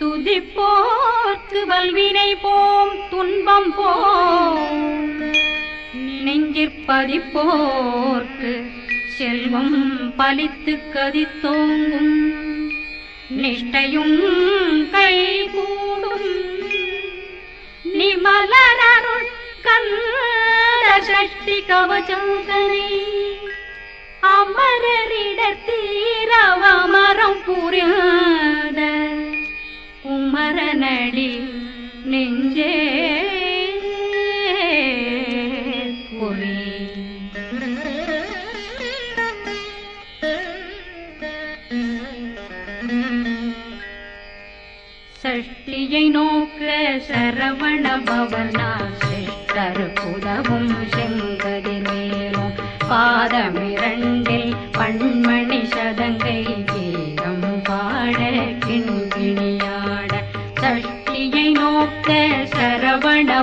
துதிப்போர்க்கு வல்வினை போம் துன்பம் போம். நெஞ்சிற்பதிப்போர்க்கு செல்வம் பலித்து கதித்தோங்கும். நிஷ்டையும் கை கூடும் நிமலரருள் கந்த சஷ்டி கவச்சந்தனை அமரரிடத்தீரவமரம் புரியாத சரணடி நெஞ்சே பொறி. சஷ்டியை நோக்க சரவண பவனா சிஷ்டர் புதவும் செங்கதிர் மேலும். பாதமே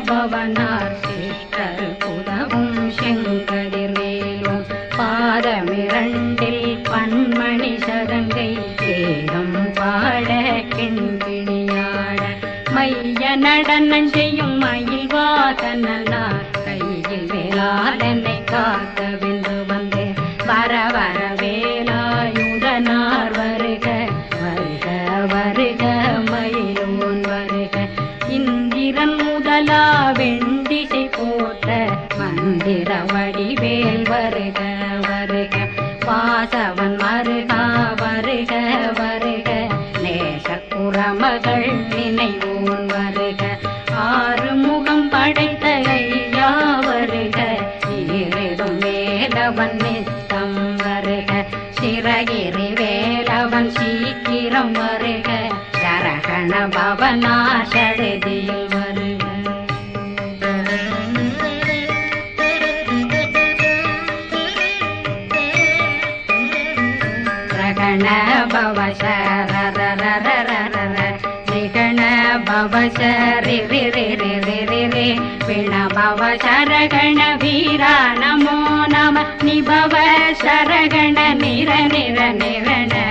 பவனார் சிஷ்டர் புதவும் செங்கதிர் மேலும் பாதமிரண்டில் பன்மணி சதங்கை கேதம் பாட கிண்கிணியாட மைய நடனம் செய்யும் மயில் வாதனார் கையில் வேளாதனை காக்க வாசவன் மருகா வருக வருக. நேச குரமகள் நினைவோன் வருக. ஆ பிண பவ சரகண வீரா நமோ நம நிபவ சரகண நிர நிர நிரண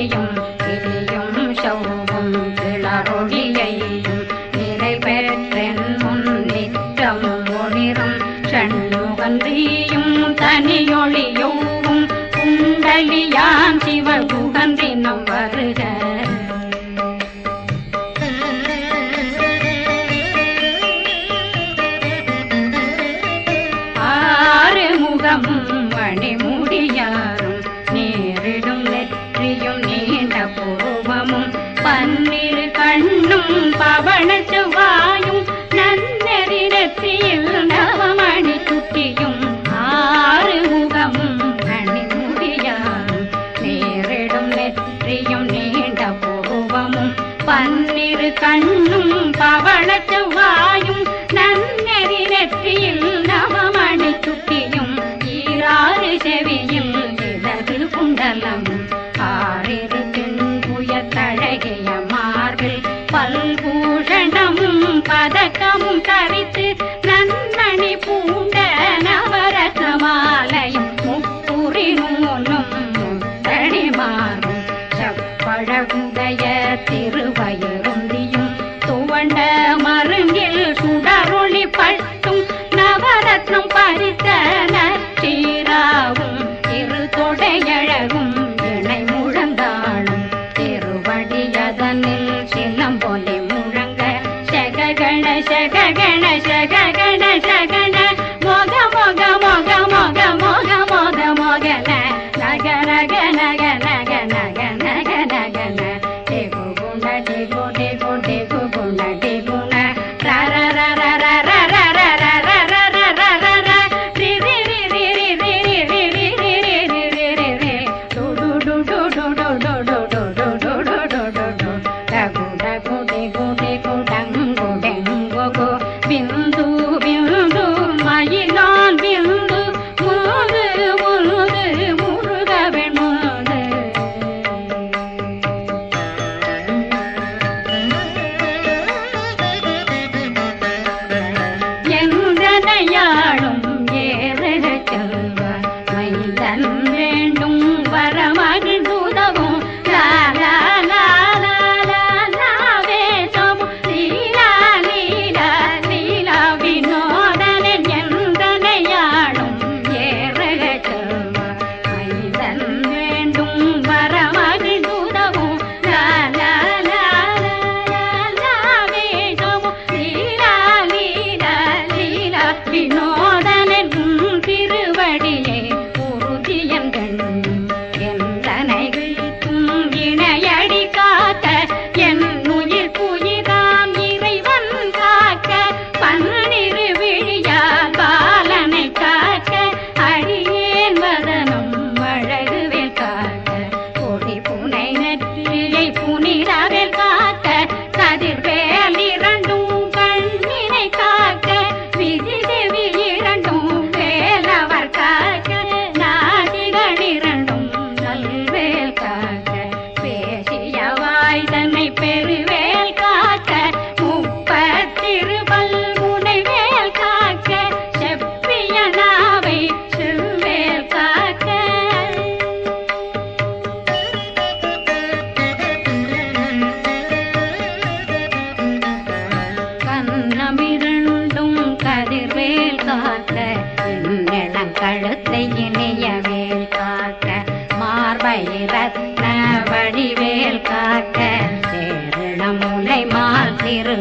வருக ஆறு முகம் மணிமுடியாரும் நேரிடும் நெற்றியும் நீண்ட பூர்வமும் பன்னிரு கண்ணும் பவள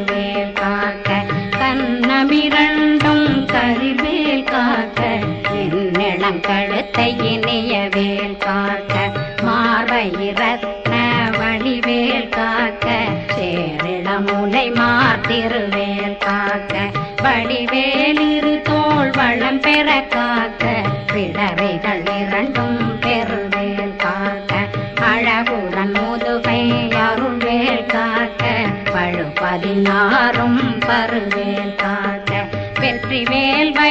மால் காக்க கண்ணமிரண்டும் கரிவேல் காக்க என்னிடம் கழுத்தை இனிய வேல் காக்க மார்பயிரத்ன வழிவேல் காக்க சேரிட முலை மார் காக்க வடிவேல் தோல் வளம் பெற காக்க பிடவைகள் இரண்டும்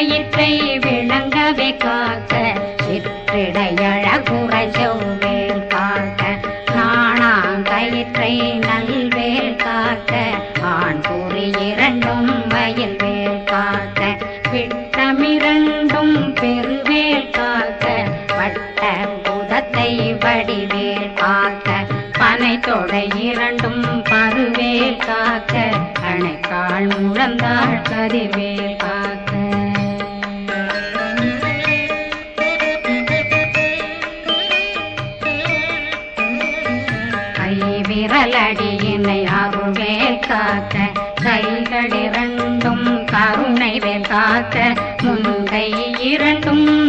வேல் விளங்கவே காக்க. விரலடியினை காக்க கைகள் இரண்டும் கருணை காக்க முன்கை இரண்டும்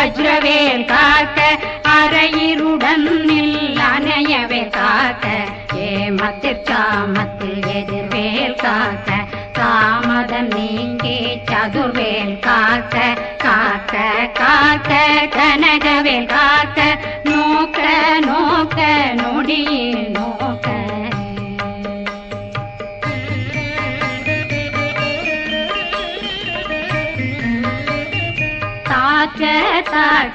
வஜ்ரவேல் காக்க அரையிருடன் அணையவே காக்க. ஏமத்தில் சாமத்தில் எதிர்வேல் காக்க தாமதம் நீங்கே சதுர்வேல் காக்க. காக்க காக்க கனகவேல் காக்க. நோக்க நோக்க நொடியே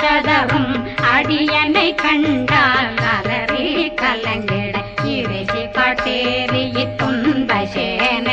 கதவும் அடியனை கண்டால் அலறி கலங்கிட. இறைச்சி பட்டேரி துன்பசேன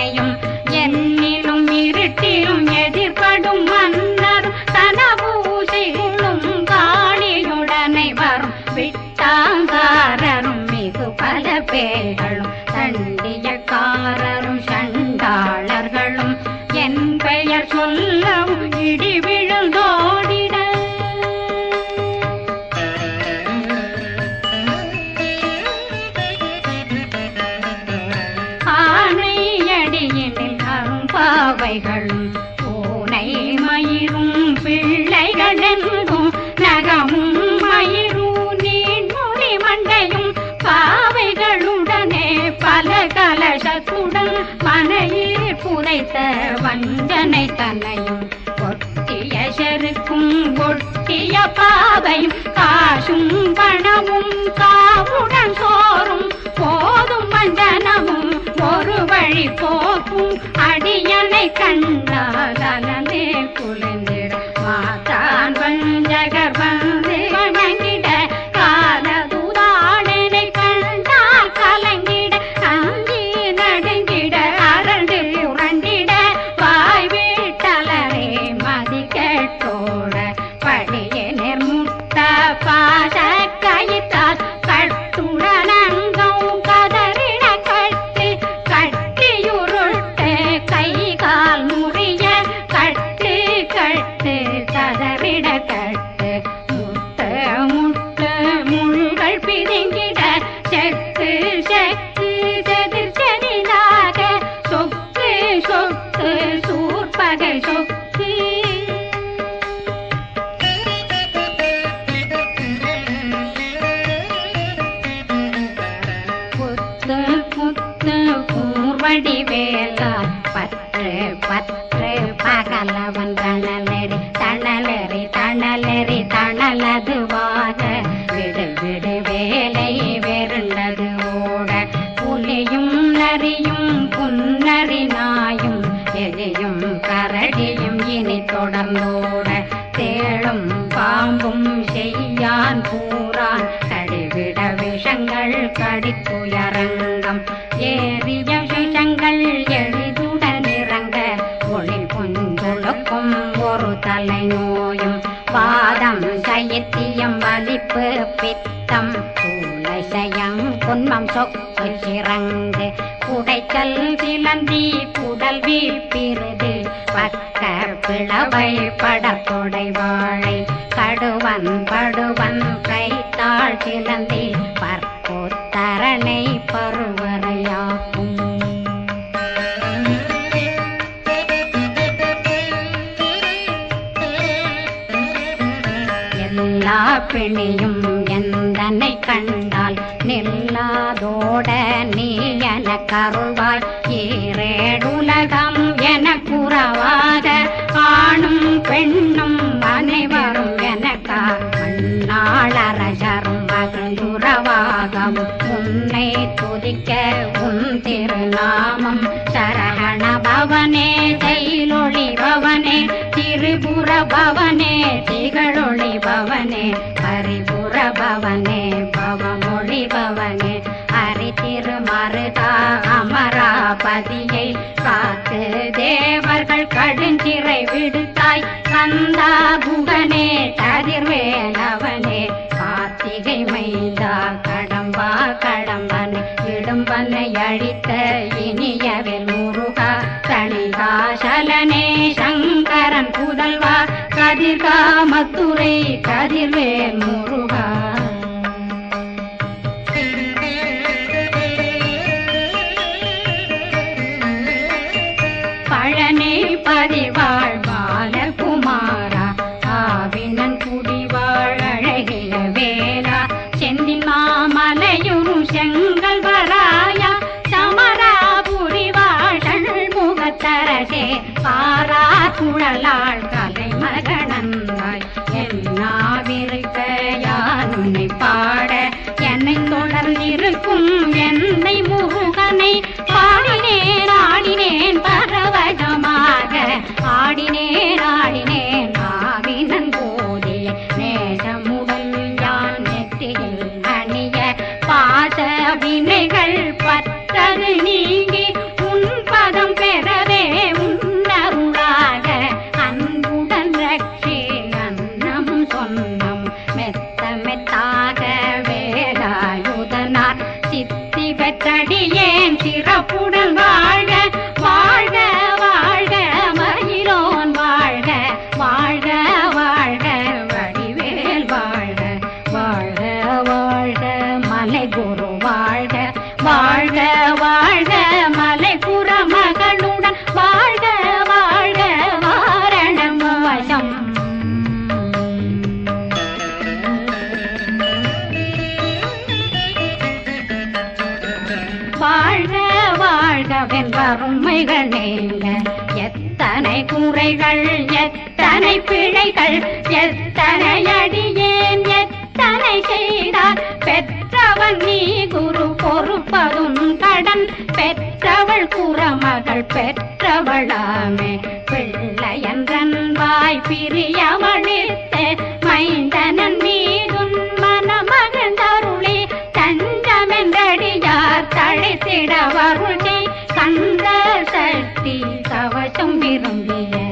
வடிவேலால் பற்று பற்று கொடுக்கும் ஒரு தலை நோயும் வாதம் சைத்தியம் வலிப்பு பித்தம். சயம் குன்மம் சொக்கு சிறங்கு குடைச்சல் சிலந்தி புடல் வீப்பிருது பக்க பிளவை படத்தொடை வாழை. கடுவன் படுவன் கைத்தாள் சிலந்தி. பற்போத்தரணை பிணியும் எந்தனை கண்டால் நில்லாதோட நீ என கருவாய். ஈரேடுலகம் என குறவாத ஆணும் பெண்ணும் அனைவரும் எனக்கா மண்ணாளரசரும் மகிழ்ந்துறவாகவும் உன்னை துதிக்க உன் திருநாமம். சரகண பவனே தைலொழி பவனே திரிபுர பவனே திகழொளி பவனே. பவனே பவமொழி பவனே ஹரி திருமருதா அமராபதியை காத்து தேவர்கள் கடுஞ்சிறை விடுத்தாய். கந்தா புகனே கதிர்வேலவனே கார்த்திகை மைந்தா கடம்பா கடம்பனை இடும்பனை அழித்த இனியவில் கதிர் கதிர்காமத்துறை கதிர்வேல் முருகா. பழனி பதிவாழ் பாலகுமாரா ஆவினன் குடிவாழ் அழகிய வேலா செந்தின் மாமலையும் செங்கல் வராயா சமராபுரி வாழல் முகத்தரசே பாரா குழலாள் ஆடினேன் அருமைகள் நீங்க. எத்தனை கூரைகள் எத்தனை பிழைகள் எத்தனை அடியேன் எத்தனை செய்தார். பெற்றவன் நீ குரு பொறுப்பதும் கடன். பெற்றவள் குறமகள் பெற்றவளாமே. பிள்ளையன்றன் வாய் பிரியவழித்து மைந்தனன் மீதுன் கவசம் விரும்பிய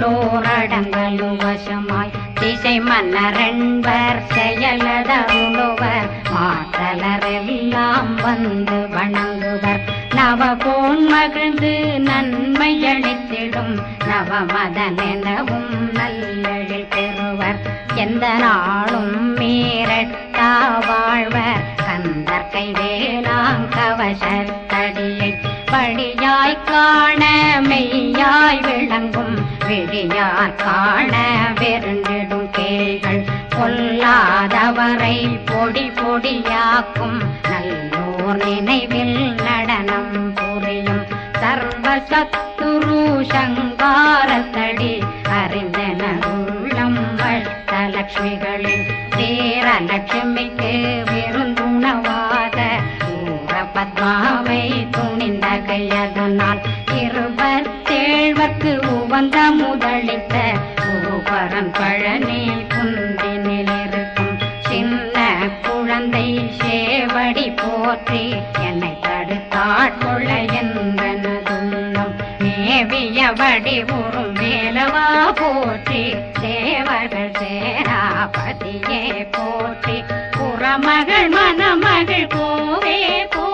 திக்குள்ளோரடங்கலும் வசமாய் திசை மன்னரண்பர் செயலதருளுவர் மாற்றலரெல்லாம் வந்து வணங்குவர். நவ போன் மகிழ்ந்து நன்மை அளித்திடும் நவமதனெனவும் நல்லெழில் பெறுவர். எந்த நாளும் மீறட்டா வாழ்வர். கந்தற்கை வேளாங் கவசத்தடியை படியாய் காண மெய்யாய் விடியார் காண வெருண்டிடும் கேள்கள் கொல்லாதவரை பொடி பொடியாக்கும் நல்லோர் நினைவில் நடனம் புரியும் சர்வ சத்துரு சங்காரத்தடி அறிந்தன உள்ளம் அஷ்டலட்சுமிகளின் வீரலட்சுமிக்கு விருந்துணவாத பத்மா போற்றி என்னை தடுத்தாள் முளையந்தனதுன்னம் மேவியபடி உறும் மேலவா போற்றி தேவர்கள் சேராபதியே போற்றி. புறமகள் மணமகள் கோவே போ